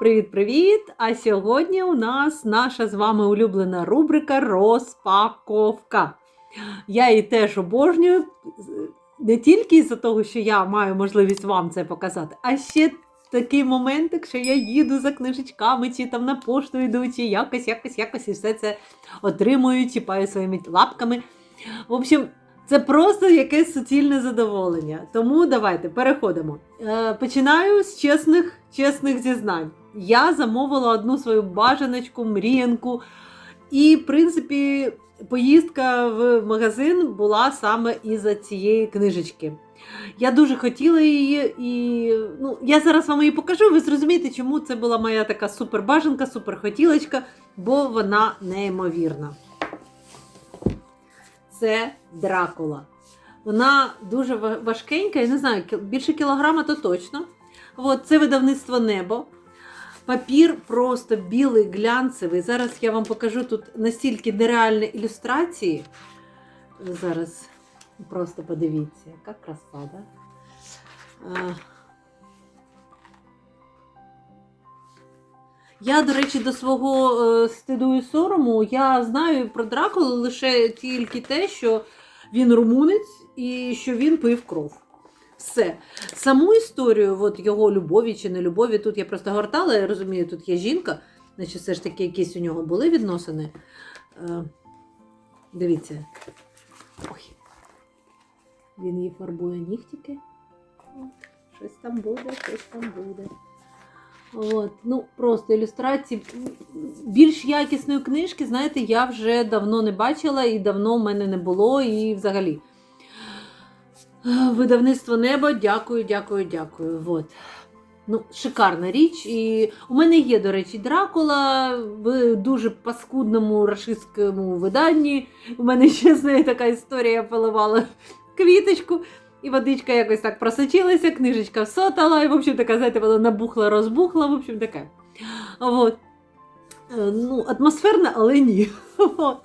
Привіт-привіт! А сьогодні у нас наша з вами улюблена рубрика Розпаковка. Я її теж обожнюю не тільки з-за того, що я маю можливість вам це показати, а ще такий моментик, що я їду за книжечками, чи там на пошту йду, чи якось, якось, якось, і все це отримую, чіпаю своїми лапками. В общем, це просто якесь суцільне задоволення. Тому давайте переходимо. Е, починаю з чесних, чесних зізнань. Я замовила одну свою бажаночку, мріянку. І, в принципі, поїздка в магазин була саме із-за цієї книжечки. Я дуже хотіла її, і ну, я зараз вам її покажу. Ви зрозумієте, чому це була моя така супербажанка, суперхотілочка, бо вона неймовірна. Це Дракула. Вона дуже ва- важкенька, я не знаю, більше кілограма то точно. От, це видавництво небо. Папір просто білий, глянцевий. Зараз я вам покажу тут настільки нереальні ілюстрації. Зараз просто подивіться, яка краса, да? Я, до речі, до свого е, стиду і сорому я знаю про Дракулу лише тільки те, що він румунець і що він пив кров. Все. Саму історію от його любові чи не любові, тут я просто гортала, я розумію, тут є жінка, значить, все ж таки якісь у нього були відносини. Е, дивіться. Ой. Він її фарбує нігтики. От, Щось там буде, щось там буде. От, ну, просто ілюстрації. Більш якісної книжки, знаєте, я вже давно не бачила і давно в мене не було, і взагалі. Видавництво небо, дякую, дякую, дякую. От. Ну, шикарна річ. І у мене є, до речі, Дракула в дуже паскудному рашистському виданні. У мене ще з нею така історія, поливала квіточку. І водичка якось так просочилася, книжечка всотала, і, в общем, така, знаєте, вона набухла, розбухла, в общем, таке. От. Е, Ну, атмосферна, але ні. От.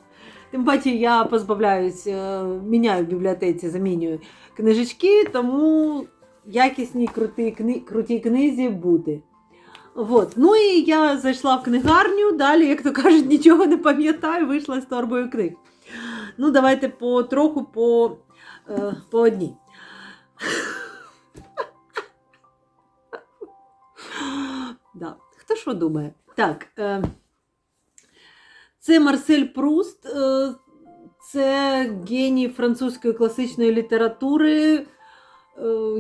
Тим паче я позбавляюсь, е, міняю в бібліотеці, замінюю книжечки, тому якісній крутій, кни, крутій книзі бути. От. Ну і я зайшла в книгарню, далі, як то кажуть, нічого не пам'ятаю, вийшла з торбою книг. Ну, давайте потроху по, е, по одній. Да. Хто що думає? Так. Е, це Марсель Пруст, е, це геній французької класичної літератури. Е,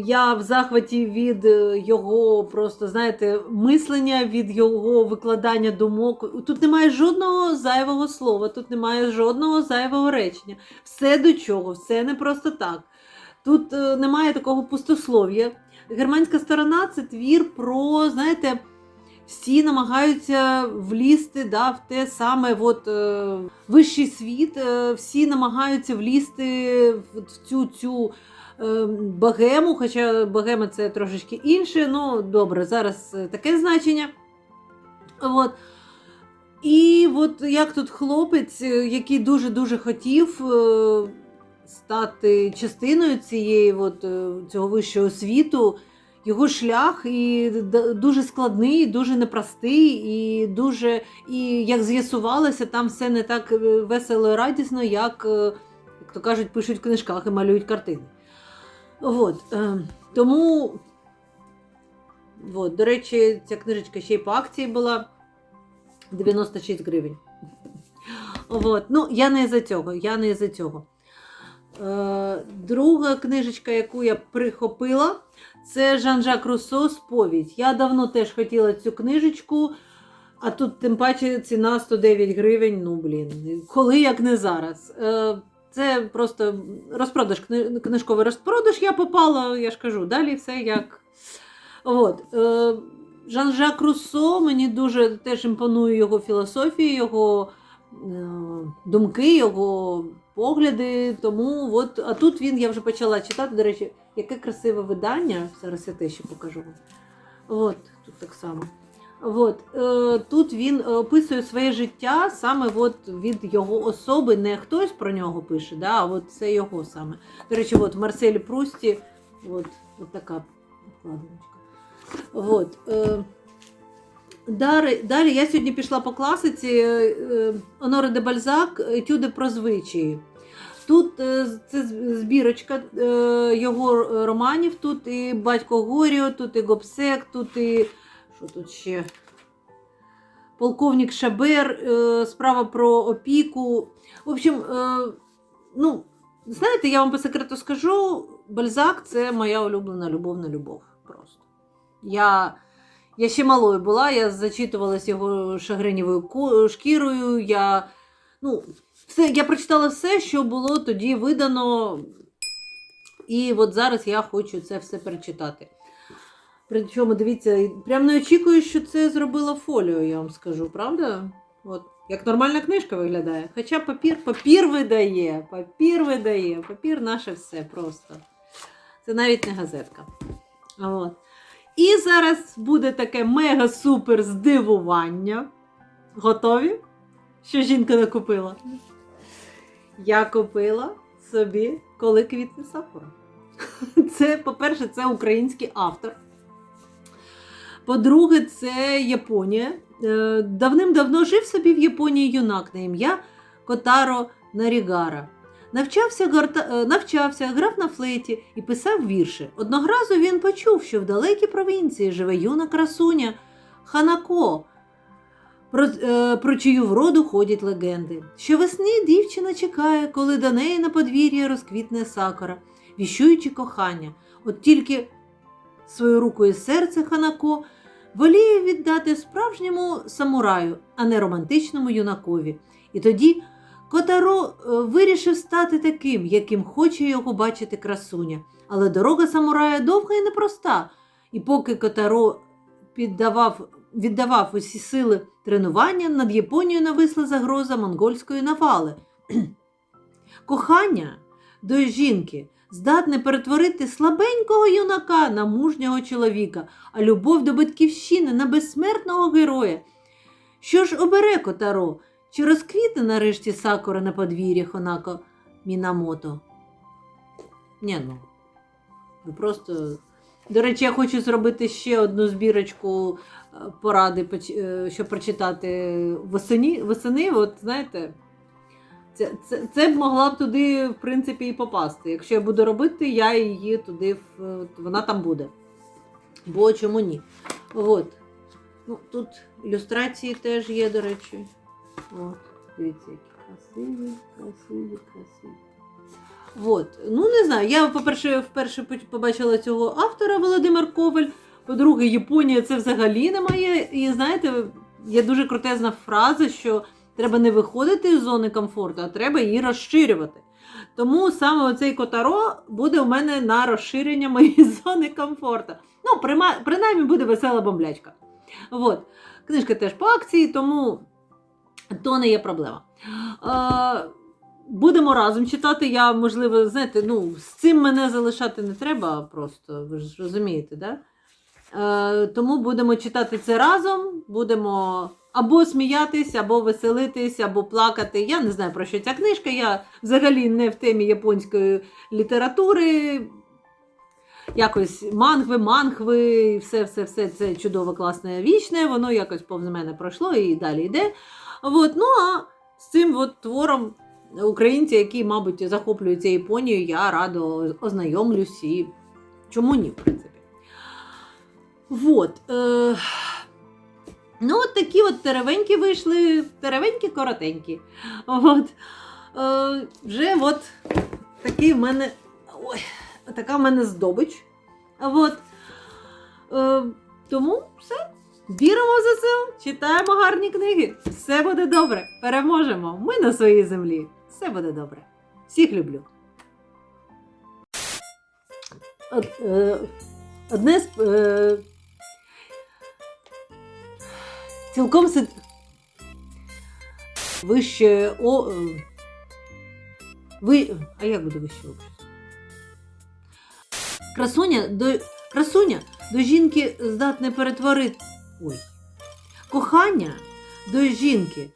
Я в захваті від е, його просто, знаєте, мислення, від його викладання думок. Тут немає жодного зайвого слова, тут немає жодного зайвого речення. Все до чого, все не просто так. Тут немає такого пустослов'я. Германська сторона це твір про, знаєте, всі намагаються влізти да, в те саме от, е, вищий світ, е, всі намагаються влізти в цю цю е, богему, хоча богема це трошечки інше. Ну, добре, зараз е, таке значення. От. І от як тут хлопець, е, який дуже-дуже хотів е, стати частиною цієї, от, е, цього вищого світу, його шлях і дуже складний, дуже непростий, і дуже, і як з'ясувалося, там все не так е, весело і радісно, як, е, як то кажуть, пишуть в книжках і малюють картини. От, е, тому, от, до речі, ця книжечка ще й по акції була 96 гривень. От, ну, я не за цього, я не за цього. Друга книжечка, яку я прихопила, це Жан-Жак Руссо Сповідь. Я давно теж хотіла цю книжечку, а тут тим паче ціна 109 гривень. Ну, блін, коли як не зараз. Е, Це просто розпродаж, книжковий розпродаж. Я попала, я ж кажу, далі все як. От. Е, Жан-Жак Руссо, мені дуже теж імпонує його філософія, його е, думки, його погляди. Тому от, а тут він, я вже почала читати, до речі, яке красиве видання. Зараз я те ще покажу. От, тут так само. От, е, тут він описує своє життя саме от від його особи, не хтось про нього пише, да, а от це його саме. До речі, от в Марселі Прусті от, от така вкладиночка. От, е, Далі, далі я сьогодні пішла по класиці е, е, Оноре де Бальзак Етюди про звичаї. Тут е, це збірочка його романів. Тут і Батько Горіо, тут і Гобсек, тут і. Що тут ще? Полковник Шабер, справа про опіку. В общем, ну, знаєте, я вам по секрету скажу: Бальзак це моя улюблена любовна любов. Просто. Я. Я ще малою була, я зачитувалась його шагренєвою ко- шкірою. Я, ну, все, я прочитала все, що було тоді видано. І от зараз я хочу це все перечитати. Причому, дивіться, прям не очікую, що це зробила фоліо, я вам скажу, правда? От, як нормальна книжка виглядає. Хоча папір, папір видає, папір видає, папір наше все просто. Це навіть не газетка. От. І зараз буде таке мега-супер здивування. Готові? Що жінка не купила? Я купила собі коли квітне сакура. Це, по-перше, це український автор. По-друге, це Японія. Е, Давним-давно жив собі в Японії юнак на ім'я Котаро Нарігара. Навчався, гарта- е, навчався, грав на флейті і писав вірші. Одного разу він почув, що в далекій провінції живе юна красуня Ханако, про, е, про чию вроду ходять легенди. Щовесни дівчина чекає, коли до неї на подвір'я розквітне сакура, віщуючи кохання. От тільки свою руку і серце Ханако воліє віддати справжньому самураю, а не романтичному юнакові. І тоді Котаро е, вирішив стати таким, яким хоче його бачити красуня. Але дорога самурая довга і непроста. І поки Котаро піддавав, віддавав усі сили тренування, над Японією нависла загроза монгольської навали. Кохання до жінки здатне перетворити слабенького юнака на мужнього чоловіка, а любов до батьківщини на безсмертного героя. Що ж обере Котаро? Чи розквітне нарешті сакура на подвір'ї Хонако Мінамото? Ні, ну. Ви просто. До речі, я хочу зробити ще одну збірочку е, поради, е, щоб прочитати восені, восени. От знаєте, це, це, це б могла б туди, в принципі, і попасти. Якщо я буду робити, я її туди, вона там буде. Бо чому ні? От. Ну, тут ілюстрації теж є, до речі. От, дивіться, які красиві, красиві, красиві. Ну, не знаю. Я, по-перше, вперше побачила цього автора Володимир Коваль. По-друге, Японія це взагалі не моє. І знаєте, є дуже крутезна фраза, що треба не виходити з зони комфорту, а треба її розширювати. Тому саме оцей Котаро буде у мене на розширення моєї зони комфорту. Ну, принаймні буде весела бомблячка. От. Книжка теж по акції, тому то не є проблема. Е, будемо разом читати. Я, можливо, знаєте, ну, з цим мене залишати не треба просто, ви ж розумієте, да? Е, тому будемо читати це разом, будемо або сміятись, або веселитись, або плакати. Я не знаю про що ця книжка. Я взагалі не в темі японської літератури. Якось мангви, мангви, все, все, все це чудово, класне, вічне, воно якось повз мене пройшло і далі йде. От, ну а з цим от твором українці, які, мабуть, захоплюються Японією, я радо ознайомлюсь і чому ні, в принципі. Вот. Е... Ну, от такі от теревенькі вийшли, теревенькі коротенькі. От. Е, вже от такий в мене. Ой, така в мене здобич. От. Е, тому все. Віримо в ЗСУ, читаємо гарні книги. Все буде добре. Переможемо. Ми на своїй землі. Все буде добре. Всіх люблю. Е, одне з. Е, цілком си... вище. О, е, ви. А як буде вище? Красуня до. Красуня до жінки здатне перетворити. Ой. Кохання до жінки